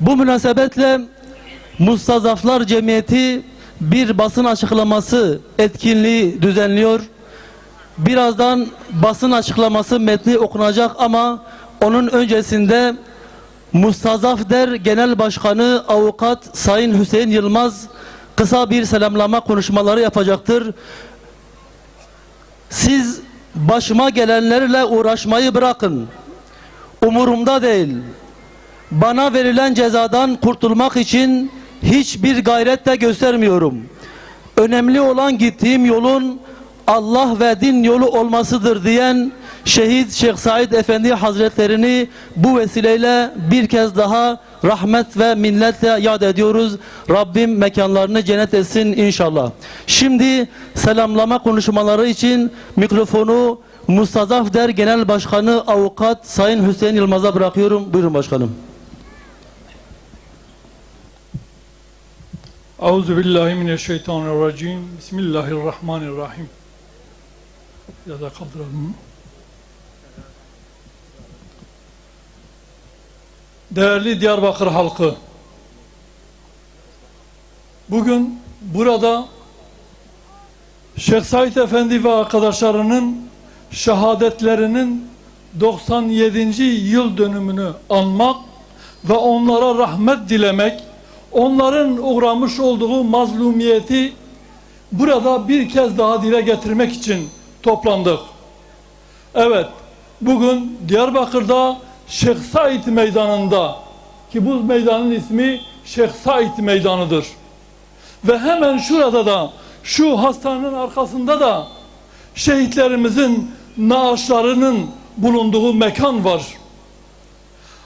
Bu münasebetle Mustazaflar Cemiyeti bir basın açıklaması etkinliği düzenliyor. Birazdan basın açıklaması metni okunacak ama onun öncesinde Mustazaf Der Genel Başkanı Avukat Sayın Hüseyin Yılmaz kısa bir selamlama konuşmaları yapacaktır. Siz başıma gelenlerle uğraşmayı bırakın. Umurumda değil. Bana verilen cezadan kurtulmak için hiçbir gayret de göstermiyorum. Önemli olan gittiğim yolun Allah ve din yolu olmasıdır diyen Şehit Şeyh Said Efendi Hazretlerini bu vesileyle bir kez daha rahmet ve minnetle yad ediyoruz. Rabbim mekanlarını cennet etsin inşallah. Şimdi selamlama konuşmaları için mikrofonu Mustazaf Der Genel Başkanı Avukat Sayın Hüseyin Yılmaz'a bırakıyorum. Buyurun başkanım. Euzu billahi mineşşeytanirracim. Bismillahirrahmanirrahim. Ya da kaldıralım. Değerli Diyarbakır halkı. Bugün burada Şeyh Said Efendi ve arkadaşlarının şehadetlerinin 97. yıl dönümünü anmak ve onlara rahmet dilemek onların uğramış olduğu mazlumiyeti burada bir kez daha dile getirmek için toplandık. Evet, bugün Diyarbakır'da Şeyh Said Meydanı'nda ki bu meydanın ismi Şeyh Said Meydanı'dır. Ve hemen şurada da şu hastanenin arkasında da şehitlerimizin naaşlarının bulunduğu mekan var.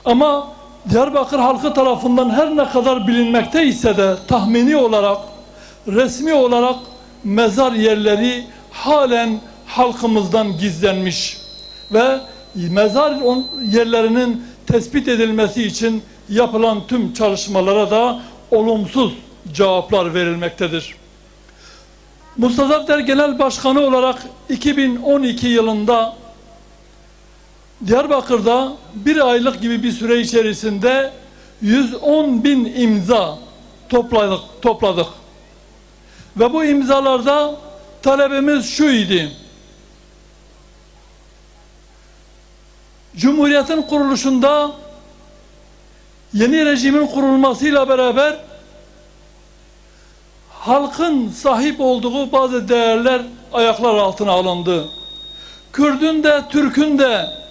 Ama Diyarbakır halkı tarafından her ne kadar bilinmekte ise de tahmini olarak, resmi olarak mezar yerleri halen halkımızdan gizlenmiş ve mezar yerlerinin tespit edilmesi için yapılan tüm çalışmalara da olumsuz cevaplar verilmektedir. Mustafa Der Genel Başkanı olarak 2012 yılında Diyarbakır'da bir aylık gibi bir süre içerisinde 110 bin imza topladık, topladık. Ve bu imzalarda talebimiz şu idi. Cumhuriyetin kuruluşunda yeni rejimin kurulmasıyla beraber halkın sahip olduğu bazı değerler ayaklar altına alındı. Kürdün de Türk'ün de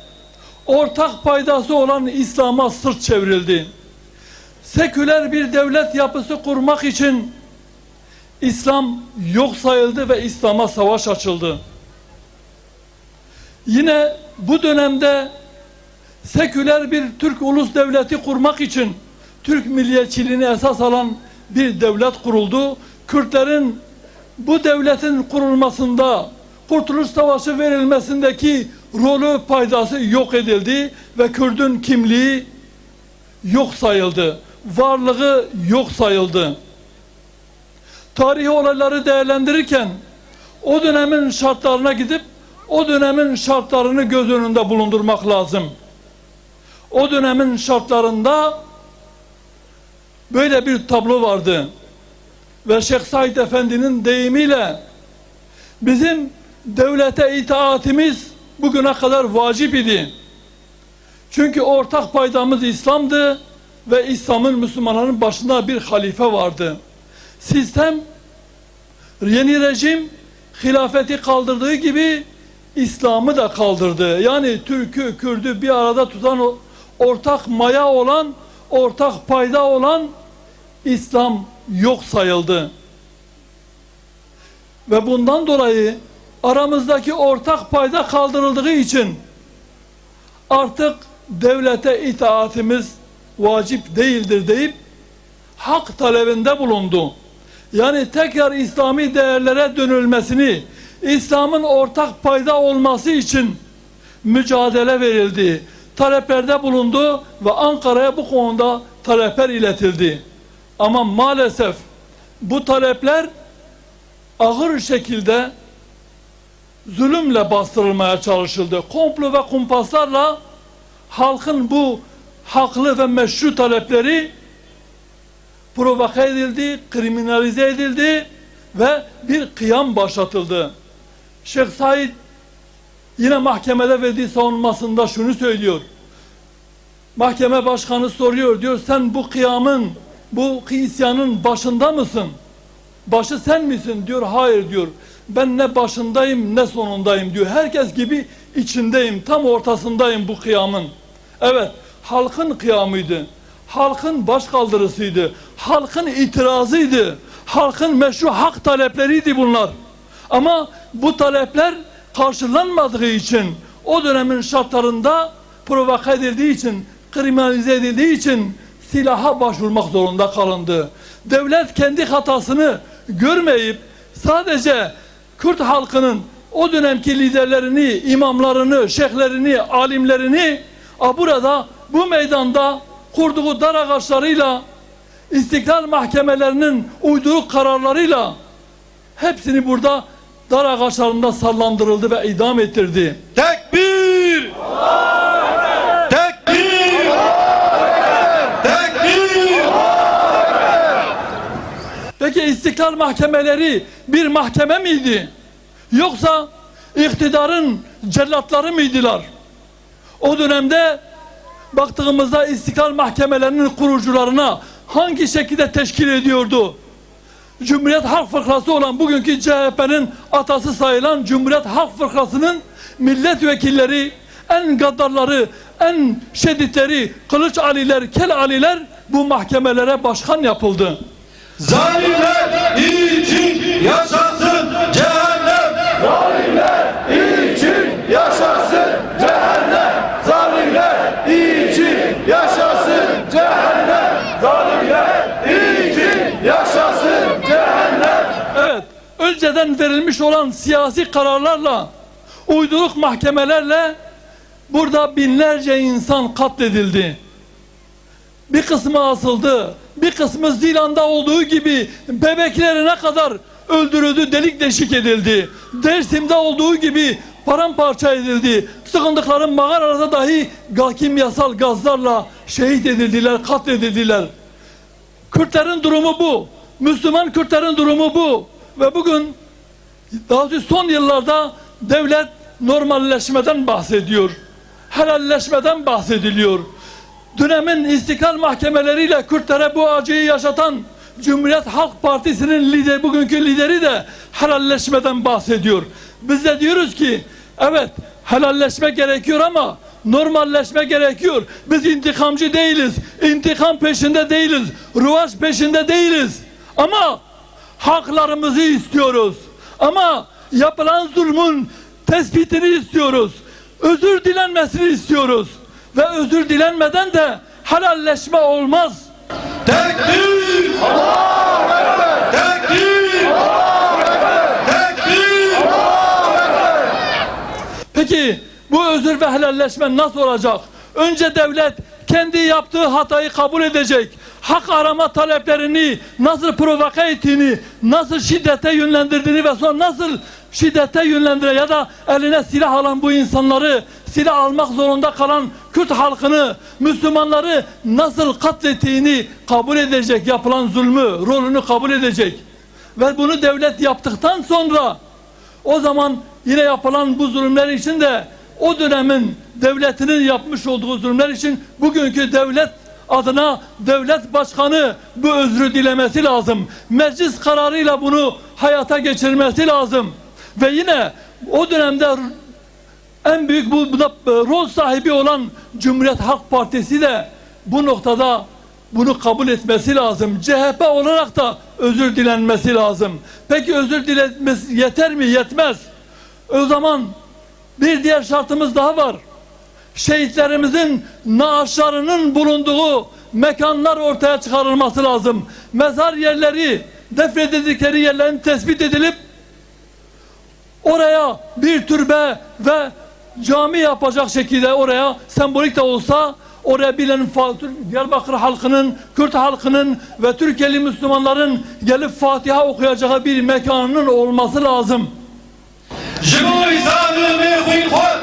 ortak paydası olan İslam'a sırt çevrildi. Seküler bir devlet yapısı kurmak için İslam yok sayıldı ve İslam'a savaş açıldı. Yine bu dönemde seküler bir Türk ulus devleti kurmak için Türk milliyetçiliğini esas alan bir devlet kuruldu. Kürtlerin bu devletin kurulmasında Kurtuluş Savaşı verilmesindeki rolü paydası yok edildi ve Kürdün kimliği yok sayıldı. Varlığı yok sayıldı. Tarihi olayları değerlendirirken o dönemin şartlarına gidip o dönemin şartlarını göz önünde bulundurmak lazım. O dönemin şartlarında böyle bir tablo vardı. Ve Şeyh Said Efendi'nin deyimiyle bizim devlete itaatimiz bugüne kadar vacip idi. Çünkü ortak paydamız İslam'dı ve İslam'ın Müslümanların başında bir halife vardı. Sistem yeni rejim hilafeti kaldırdığı gibi İslam'ı da kaldırdı. Yani Türk'ü, Kürd'ü bir arada tutan ortak maya olan, ortak payda olan İslam yok sayıldı. Ve bundan dolayı aramızdaki ortak payda kaldırıldığı için artık devlete itaatimiz vacip değildir deyip hak talebinde bulundu. Yani tekrar İslami değerlere dönülmesini, İslam'ın ortak payda olması için mücadele verildi. Taleplerde bulundu ve Ankara'ya bu konuda talepler iletildi. Ama maalesef bu talepler ağır şekilde zulümle bastırılmaya çalışıldı. Komplo ve kumpaslarla halkın bu haklı ve meşru talepleri provoke edildi, kriminalize edildi ve bir kıyam başlatıldı. Şeyh Said yine mahkemede verdiği savunmasında şunu söylüyor. Mahkeme başkanı soruyor diyor sen bu kıyamın bu isyanın başında mısın? Başı sen misin diyor. Hayır diyor. Ben ne başındayım ne sonundayım diyor. Herkes gibi içindeyim. Tam ortasındayım bu kıyamın. Evet halkın kıyamıydı. Halkın başkaldırısıydı. Halkın itirazıydı. Halkın meşru hak talepleriydi bunlar. Ama bu talepler karşılanmadığı için o dönemin şartlarında provoke edildiği için kriminalize edildiği için silaha başvurmak zorunda kalındı. Devlet kendi hatasını görmeyip sadece Kürt halkının o dönemki liderlerini, imamlarını, şeyhlerini, alimlerini a burada bu meydanda kurduğu dar ağaçlarıyla istiklal mahkemelerinin uyduruk kararlarıyla hepsini burada dar ağaçlarında sallandırıldı ve idam ettirdi. Tekbir! Tekbir! Tekbir! Peki istiklal mahkemeleri bir mahkeme miydi? Yoksa iktidarın cellatları mıydılar? O dönemde baktığımızda istiklal mahkemelerinin kurucularına hangi şekilde teşkil ediyordu? Cumhuriyet Halk Fırkası olan bugünkü CHP'nin atası sayılan Cumhuriyet Halk Fırkası'nın milletvekilleri, en gaddarları, en şeditleri, Kılıç Aliler, Kel Aliler bu mahkemelere başkan yapıldı. Zalimler için yaşasın cehennem! Zalimler için yaşasın cehennem! Zalimler için yaşasın cehennem! Zalimler için yaşasın cehennem! Evet, önceden verilmiş olan siyasi kararlarla, uyduruk mahkemelerle burada binlerce insan katledildi. Bir kısmı asıldı, bir kısmı zilanda olduğu gibi bebeklerine kadar öldürüldü, delik deşik edildi. Dersim'de olduğu gibi paramparça edildi. Sıkındıkları mağaralarda dahi kimyasal gazlarla şehit edildiler, katledildiler. Kürtlerin durumu bu. Müslüman Kürtlerin durumu bu. Ve bugün daha son yıllarda devlet normalleşmeden bahsediyor. Helalleşmeden bahsediliyor. Dönemin istiklal mahkemeleriyle Kürtlere bu acıyı yaşatan Cumhuriyet Halk Partisi'nin lider, bugünkü lideri de helalleşmeden bahsediyor. Biz de diyoruz ki evet helalleşme gerekiyor ama normalleşme gerekiyor. Biz intikamcı değiliz. İntikam peşinde değiliz. Ruvaş peşinde değiliz. Ama haklarımızı istiyoruz. Ama yapılan zulmün tespitini istiyoruz. Özür dilenmesini istiyoruz. Ve özür dilenmeden de helalleşme olmaz. Tekbir! Tekbir! Tekbir! Peki bu özür ve helalleşme nasıl olacak? Önce devlet kendi yaptığı hatayı kabul edecek. Hak arama taleplerini nasıl provoke ettiğini, nasıl şiddete yönlendirdiğini ve sonra nasıl şiddete yönlendire ya da eline silah alan bu insanları silah almak zorunda kalan Kürt halkını, Müslümanları nasıl katlettiğini kabul edecek, yapılan zulmü, rolünü kabul edecek. Ve bunu devlet yaptıktan sonra o zaman yine yapılan bu zulümler için de o dönemin devletinin yapmış olduğu zulümler için bugünkü devlet adına devlet başkanı bu özrü dilemesi lazım. Meclis kararıyla bunu hayata geçirmesi lazım. Ve yine o dönemde en büyük bu, bu da e, rol sahibi olan Cumhuriyet Halk Partisi de bu noktada bunu kabul etmesi lazım. CHP olarak da özür dilenmesi lazım. Peki özür dilenmesi yeter mi? Yetmez. O zaman bir diğer şartımız daha var. Şehitlerimizin naaşlarının bulunduğu mekanlar ortaya çıkarılması lazım. Mezar yerleri, defnedildikleri yerlerin tespit edilip oraya bir türbe ve cami yapacak şekilde oraya sembolik de olsa oraya bilen Diyarbakır halkının, Kürt halkının ve Türkiye'li Müslümanların gelip Fatiha okuyacağı bir mekanının olması lazım. Jibo izalimi hulkar,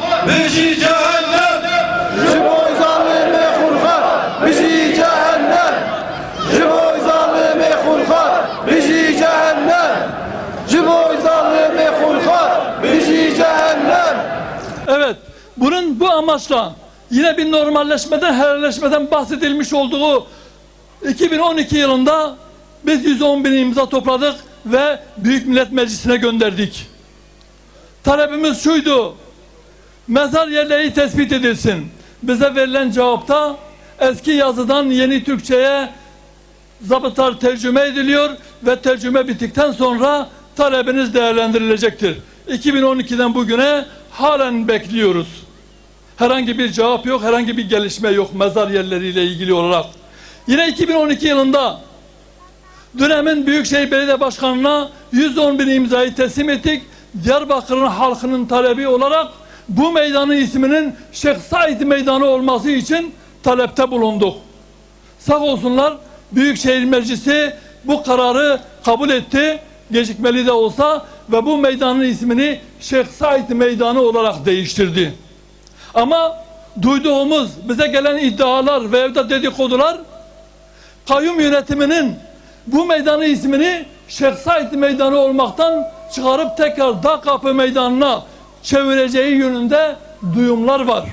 bizi cehennem. Jiboy zalimi amaçla yine bir normalleşmeden, helalleşmeden bahsedilmiş olduğu 2012 yılında biz 110 bin imza topladık ve Büyük Millet Meclisi'ne gönderdik. Talebimiz şuydu, mezar yerleri tespit edilsin. Bize verilen cevapta eski yazıdan yeni Türkçe'ye zabıtlar tercüme ediliyor ve tercüme bittikten sonra talebiniz değerlendirilecektir. 2012'den bugüne halen bekliyoruz. Herhangi bir cevap yok, herhangi bir gelişme yok mezar yerleriyle ilgili olarak. Yine 2012 yılında dönemin Büyükşehir Belediye Başkanı'na 110 bin imzayı teslim ettik. Diyarbakır'ın halkının talebi olarak bu meydanın isminin Şeyh Said Meydanı olması için talepte bulunduk. Sağ olsunlar Büyükşehir Meclisi bu kararı kabul etti. Gecikmeli de olsa ve bu meydanın ismini Şeyh Said Meydanı olarak değiştirdi. Ama duyduğumuz bize gelen iddialar ve evde dedikodular kayyum yönetiminin bu meydanın ismini Şeyh Said Meydanı olmaktan çıkarıp tekrar Dağ Kapı Meydanı'na çevireceği yönünde duyumlar var.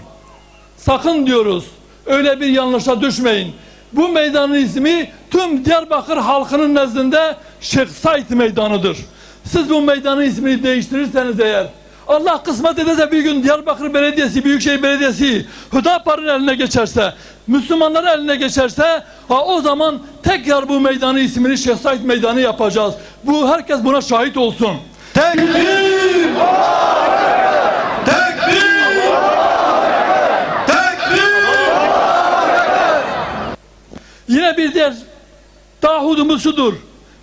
Sakın diyoruz öyle bir yanlışa düşmeyin. Bu meydanın ismi tüm Diyarbakır halkının nezdinde Şeyh Said Meydanı'dır. Siz bu meydanın ismini değiştirirseniz eğer Allah kısmet ederse bir gün Diyarbakır Belediyesi, Büyükşehir Belediyesi Hüdapar'ın eline geçerse, Müslümanların eline geçerse ha o zaman tekrar bu meydanı ismini Şeyh Said Meydanı yapacağız. Bu herkes buna şahit olsun. Tekbir! Tekbir! Tekbir! Yine bir diğer taahhüdümüz şudur.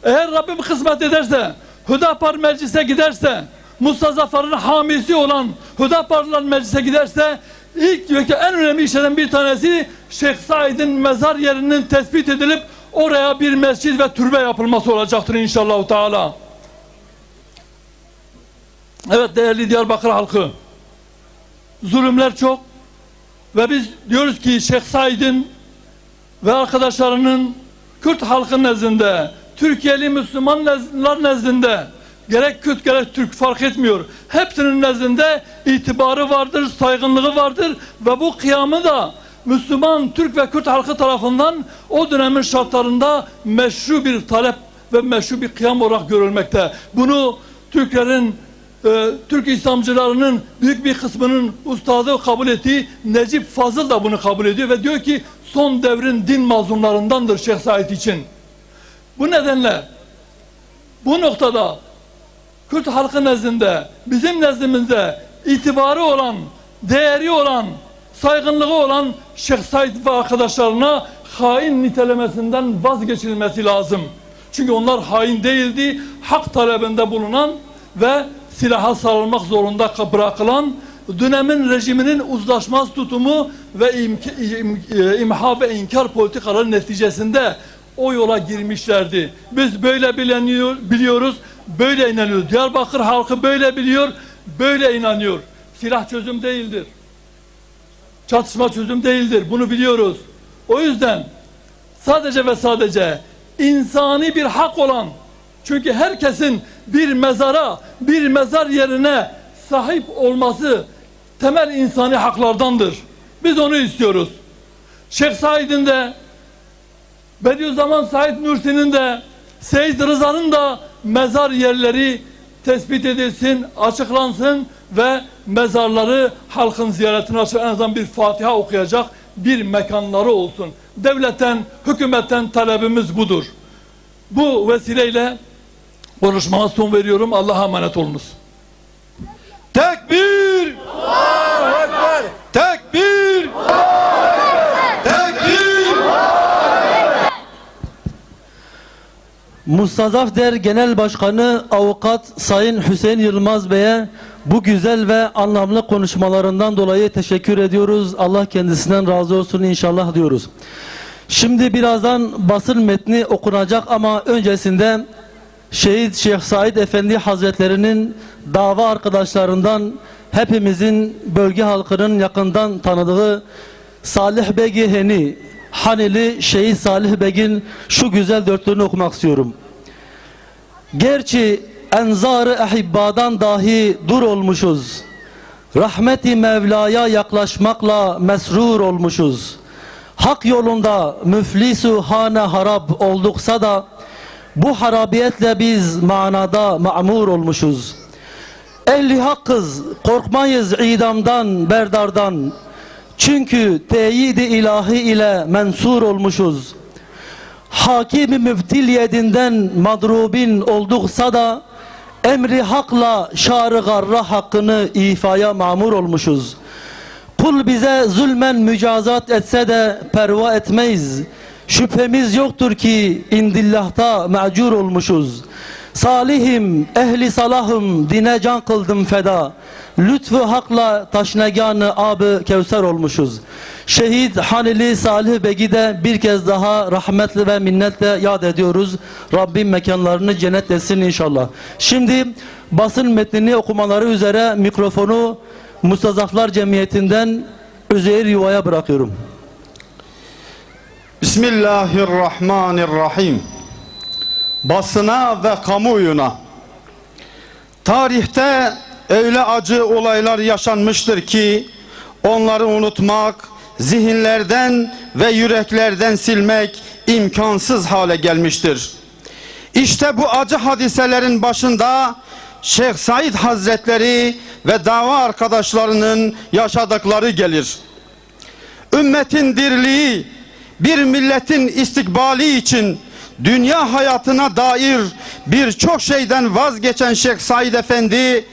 Eğer Rabbim kısmet ederse, Hüdapar meclise giderse, Mustafa Zafer'in hamisi olan Hüdaparlılar meclise giderse, ilk ve en önemli işlerden bir tanesi Şeyh Said'in mezar yerinin tespit edilip oraya bir mescid ve türbe yapılması olacaktır inşallah Teala. Evet değerli Diyarbakır halkı. Zulümler çok ve biz diyoruz ki Şeyh Said'in ve arkadaşlarının Kürt halkı nezdinde, Türkiye'li Müslümanlar nezdinde gerek Kürt gerek Türk fark etmiyor. Hepsinin nezdinde itibarı vardır, saygınlığı vardır ve bu kıyamı da Müslüman, Türk ve Kürt halkı tarafından o dönemin şartlarında meşru bir talep ve meşru bir kıyam olarak görülmekte. Bunu Türklerin e, Türk İslamcılarının büyük bir kısmının ustadı kabul ettiği Necip Fazıl da bunu kabul ediyor ve diyor ki son devrin din mazlumlarındandır Şeyh Said için. Bu nedenle bu noktada Kürt halkı nezdinde, bizim nezdimizde itibarı olan, değeri olan, saygınlığı olan Şeyh Said ve arkadaşlarına hain nitelemesinden vazgeçilmesi lazım. Çünkü onlar hain değildi, hak talebinde bulunan ve silaha sarılmak zorunda bırakılan dönemin rejiminin uzlaşmaz tutumu ve im- e, imha ve inkar politikaları neticesinde o yola girmişlerdi. Biz böyle bileniyor, biliyoruz, böyle inanıyoruz. Diyarbakır halkı böyle biliyor, böyle inanıyor. Silah çözüm değildir. Çatışma çözüm değildir. Bunu biliyoruz. O yüzden sadece ve sadece insani bir hak olan çünkü herkesin bir mezara, bir mezar yerine sahip olması temel insani haklardandır. Biz onu istiyoruz. Şeyh Said'in de Bediüzzaman Said Nursi'nin de Seyyid Rıza'nın da mezar yerleri tespit edilsin, açıklansın ve mezarları halkın ziyaretine açıp en azından bir Fatiha okuyacak bir mekanları olsun. Devletten, hükümetten talebimiz budur. Bu vesileyle konuşmama son veriyorum. Allah'a emanet olunuz. Tekbir! Tekbir! Tekbir! Mustazafder Genel Başkanı Avukat Sayın Hüseyin Yılmaz Bey'e bu güzel ve anlamlı konuşmalarından dolayı teşekkür ediyoruz. Allah kendisinden razı olsun inşallah diyoruz. Şimdi birazdan basın metni okunacak ama öncesinde Şehit Şeyh Said Efendi Hazretlerinin dava arkadaşlarından hepimizin bölge halkının yakından tanıdığı Salih Begi Heni Haneli Şehit Salih Beg'in şu güzel dörtlüğünü okumak istiyorum. Gerçi enzarı ehibbadan dahi dur olmuşuz. Rahmeti Mevla'ya yaklaşmakla mesrur olmuşuz. Hak yolunda müflisu hane harap olduksa da bu harabiyetle biz manada ma'mur olmuşuz. Ehli hakkız korkmayız idamdan berdardan. Çünkü teyidi ilahi ile mensur olmuşuz. Hakimi müftil yedinden madrubin olduksa da emri hakla şarı garra hakkını ifaya mamur olmuşuz. Kul bize zulmen mücazat etse de perva etmeyiz. Şüphemiz yoktur ki indillahta mecur olmuşuz. Salihim, ehli salahım, dine can kıldım feda. Lütfü hakla taşneganı abı kevser olmuşuz. Şehit Hanili Salih Begi de bir kez daha rahmetle ve minnetle yad ediyoruz. Rabbim mekanlarını cennet etsin inşallah. Şimdi basın metnini okumaları üzere mikrofonu Mustazaflar Cemiyeti'nden Üzeyir Yuva'ya bırakıyorum. Bismillahirrahmanirrahim. Basına ve kamuoyuna. Tarihte öyle acı olaylar yaşanmıştır ki onları unutmak, zihinlerden ve yüreklerden silmek imkansız hale gelmiştir. İşte bu acı hadiselerin başında Şeyh Said Hazretleri ve dava arkadaşlarının yaşadıkları gelir. Ümmetin dirliği, bir milletin istikbali için dünya hayatına dair birçok şeyden vazgeçen Şeyh Said Efendi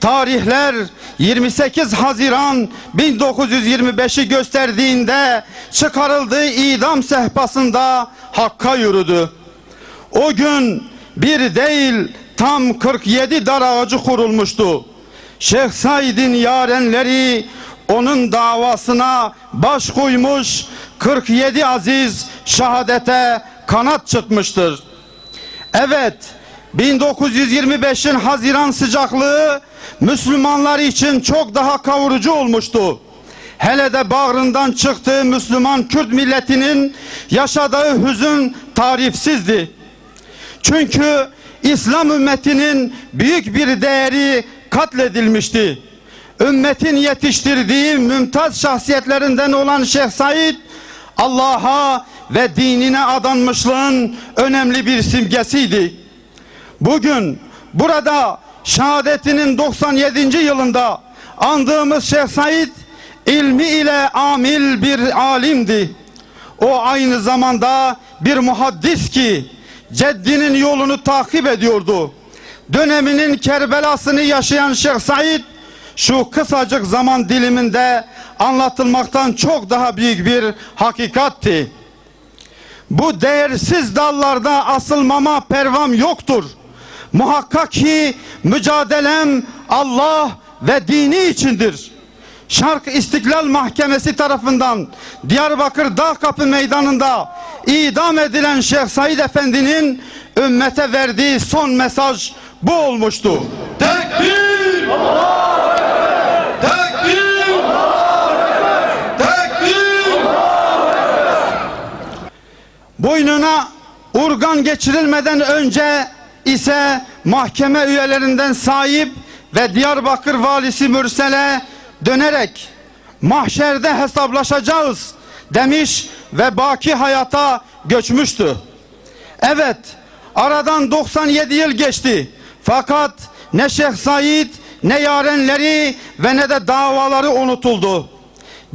tarihler 28 Haziran 1925'i gösterdiğinde çıkarıldığı idam sehpasında Hakk'a yürüdü. O gün bir değil tam 47 dar ağacı kurulmuştu. Şeyh Said'in yarenleri onun davasına baş koymuş 47 aziz şehadete kanat çıkmıştır. Evet 1925'in Haziran sıcaklığı Müslümanlar için çok daha kavurucu olmuştu. Hele de bağrından çıktığı Müslüman Kürt milletinin yaşadığı hüzün tarifsizdi. Çünkü İslam ümmetinin büyük bir değeri katledilmişti. Ümmetin yetiştirdiği mümtaz şahsiyetlerinden olan Şeyh Said Allah'a ve dinine adanmışlığın önemli bir simgesiydi. Bugün burada şehadetinin 97. yılında andığımız Şeyh Said ilmi ile amil bir alimdi. O aynı zamanda bir muhaddis ki ceddinin yolunu takip ediyordu. Döneminin Kerbelasını yaşayan Şeyh Said şu kısacık zaman diliminde anlatılmaktan çok daha büyük bir hakikatti. Bu değersiz dallarda asılmama pervam yoktur. Muhakkak ki mücadelem Allah ve dini içindir. Şark İstiklal Mahkemesi tarafından Diyarbakır Dağ Kapı Meydanı'nda idam edilen Şeyh Said Efendi'nin ümmete verdiği son mesaj bu olmuştu. Tekbir! Tekbir! Tekbir! Boynuna urgan geçirilmeden önce ise mahkeme üyelerinden sahip ve Diyarbakır valisi Mürsel'e dönerek mahşerde hesaplaşacağız demiş ve baki hayata göçmüştü. Evet aradan 97 yıl geçti fakat ne Şeyh Said ne yarenleri ve ne de davaları unutuldu.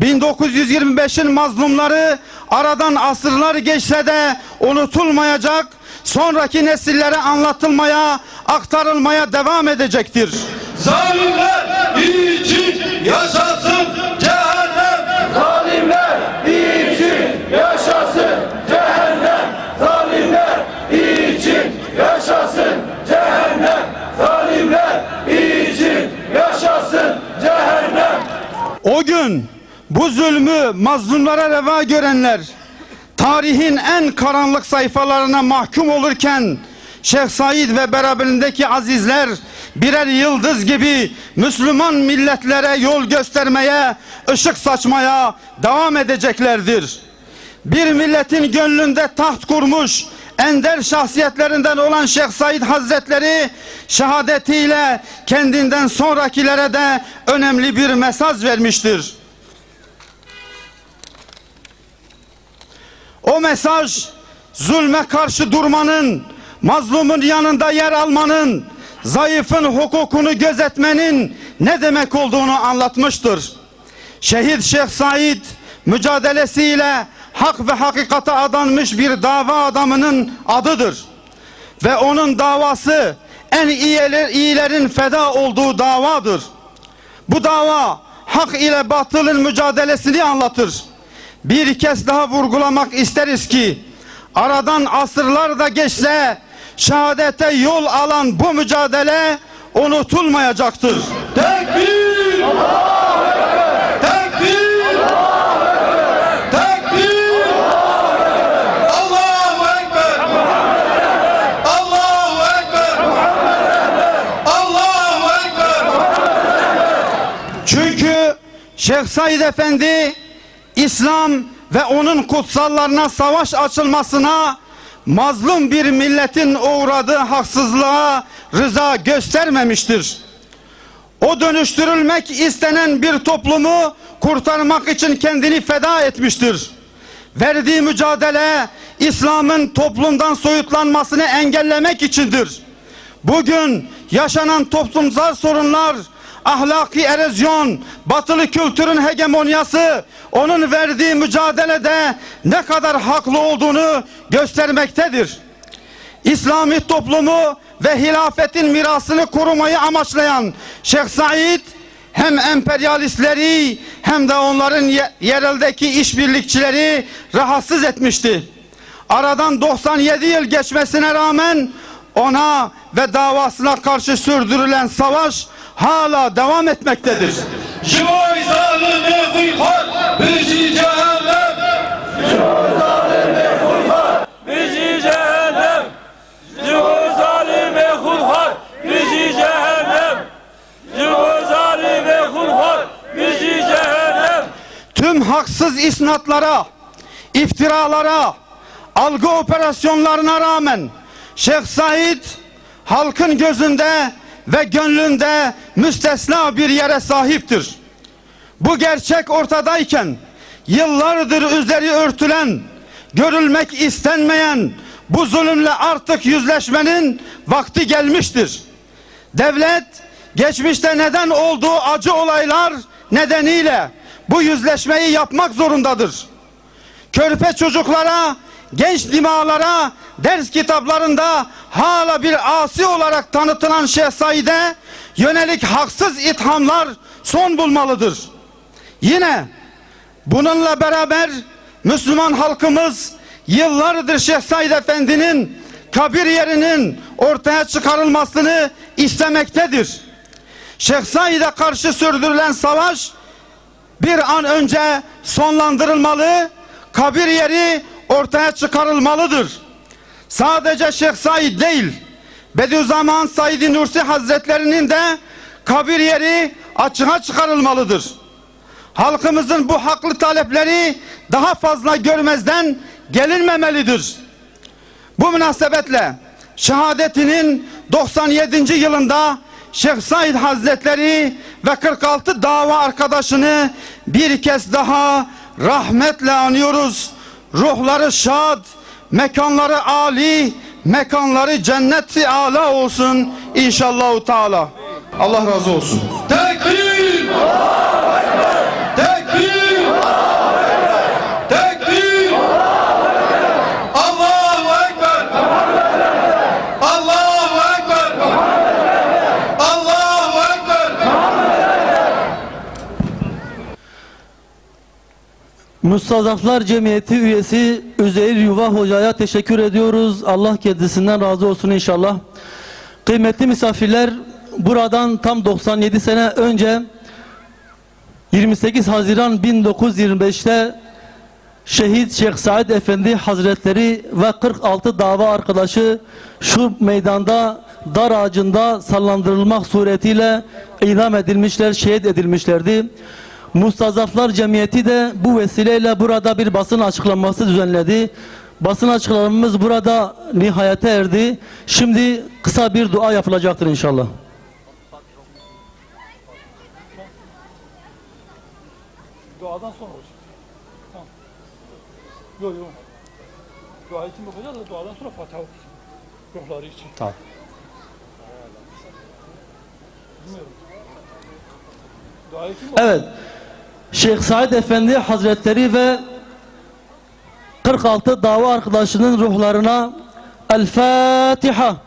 1925'in mazlumları aradan asırlar geçse de unutulmayacak, sonraki nesillere anlatılmaya, aktarılmaya devam edecektir. Zalimler için yaşasın cehennem! Zalimler için yaşasın cehennem! Zalimler için yaşasın cehennem! Zalimler için yaşasın cehennem! O gün bu zulmü mazlumlara reva görenler tarihin en karanlık sayfalarına mahkum olurken Şeyh Said ve beraberindeki azizler birer yıldız gibi Müslüman milletlere yol göstermeye, ışık saçmaya devam edeceklerdir. Bir milletin gönlünde taht kurmuş ender şahsiyetlerinden olan Şeyh Said Hazretleri şehadetiyle kendinden sonrakilere de önemli bir mesaj vermiştir. O mesaj zulme karşı durmanın, mazlumun yanında yer almanın, zayıfın hukukunu gözetmenin ne demek olduğunu anlatmıştır. Şehit Şeyh Said mücadelesiyle hak ve hakikate adanmış bir dava adamının adıdır. Ve onun davası en iyiler, iyilerin feda olduğu davadır. Bu dava hak ile batılın mücadelesini anlatır. Bir kez daha vurgulamak isteriz ki aradan asırlar da geçse şehadete yol alan bu mücadele unutulmayacaktır. Tekbir! Tekbir! Tekbir! Allahu Ekber! Allahu Ekber! Allahu Ekber! Çünkü Şeyh Said Efendi İslam ve onun kutsallarına savaş açılmasına mazlum bir milletin uğradığı haksızlığa rıza göstermemiştir. O dönüştürülmek istenen bir toplumu kurtarmak için kendini feda etmiştir. Verdiği mücadele İslam'ın toplumdan soyutlanmasını engellemek içindir. Bugün yaşanan toplumsal sorunlar, ahlaki erozyon, batılı kültürün hegemonyası onun verdiği mücadelede ne kadar haklı olduğunu göstermektedir. İslami toplumu ve hilafetin mirasını korumayı amaçlayan Şeyh Said hem emperyalistleri hem de onların ye- yereldeki işbirlikçileri rahatsız etmişti. Aradan 97 yıl geçmesine rağmen ona ve davasına karşı sürdürülen savaş hala devam etmektedir. Şivay zalimi hıyhar bizi cehennem. Bizi cehennem. Cıvı zalime kulhar bizi cehennem. Cıvı zalime kulhar bizi cehennem. Tüm haksız isnatlara, iftiralara, algı operasyonlarına rağmen Şeyh Said halkın gözünde ve gönlünde müstesna bir yere sahiptir. Bu gerçek ortadayken yıllardır üzeri örtülen, görülmek istenmeyen bu zulümle artık yüzleşmenin vakti gelmiştir. Devlet geçmişte neden olduğu acı olaylar nedeniyle bu yüzleşmeyi yapmak zorundadır. Körpe çocuklara, genç dimağlara ders kitaplarında hala bir asi olarak tanıtılan Şeyh Said'e yönelik haksız ithamlar son bulmalıdır. Yine bununla beraber Müslüman halkımız yıllardır Şeyh Said Efendi'nin kabir yerinin ortaya çıkarılmasını istemektedir. Şeyh Said'e karşı sürdürülen savaş bir an önce sonlandırılmalı, kabir yeri ortaya çıkarılmalıdır. Sadece Şeyh Said değil, Bediüzzaman Said Nursi Hazretlerinin de kabir yeri açığa çıkarılmalıdır. Halkımızın bu haklı talepleri daha fazla görmezden gelinmemelidir. Bu münasebetle şehadetinin 97. yılında Şeyh Said Hazretleri ve 46 dava arkadaşını bir kez daha rahmetle anıyoruz. Ruhları şad, mekanları âli, mekanları cennet-i âlâ olsun inşallah Teala. Allah razı olsun. Tekbir! Tekbir! Tekbir! Allahu Ekber! Allahu Ekber! Allahu Ekber! Mustazaflar Cemiyeti üyesi Üzeyir Yuva Hoca'ya teşekkür ediyoruz. Allah kendisinden razı olsun inşallah. Kıymetli misafirler, buradan tam 97 sene önce 28 Haziran 1925'te Şehit Şeyh Said Efendi Hazretleri ve 46 dava arkadaşı şu meydanda dar ağacında sallandırılmak suretiyle idam edilmişler, şehit edilmişlerdi. Mustazaflar Cemiyeti de bu vesileyle burada bir basın açıklaması düzenledi. Basın açıklamamız burada nihayete erdi. Şimdi kısa bir dua yapılacaktır inşallah. Duadan sonra hocam. Tamam. Yok yok. Dua için bakacağız da duadan sonra Fatiha okuyacağız. Ruhları için. Tamam. Bilmiyorum. Dua için Evet. Şeyh Said Efendi Hazretleri ve 46 dava arkadaşının ruhlarına El Fatiha.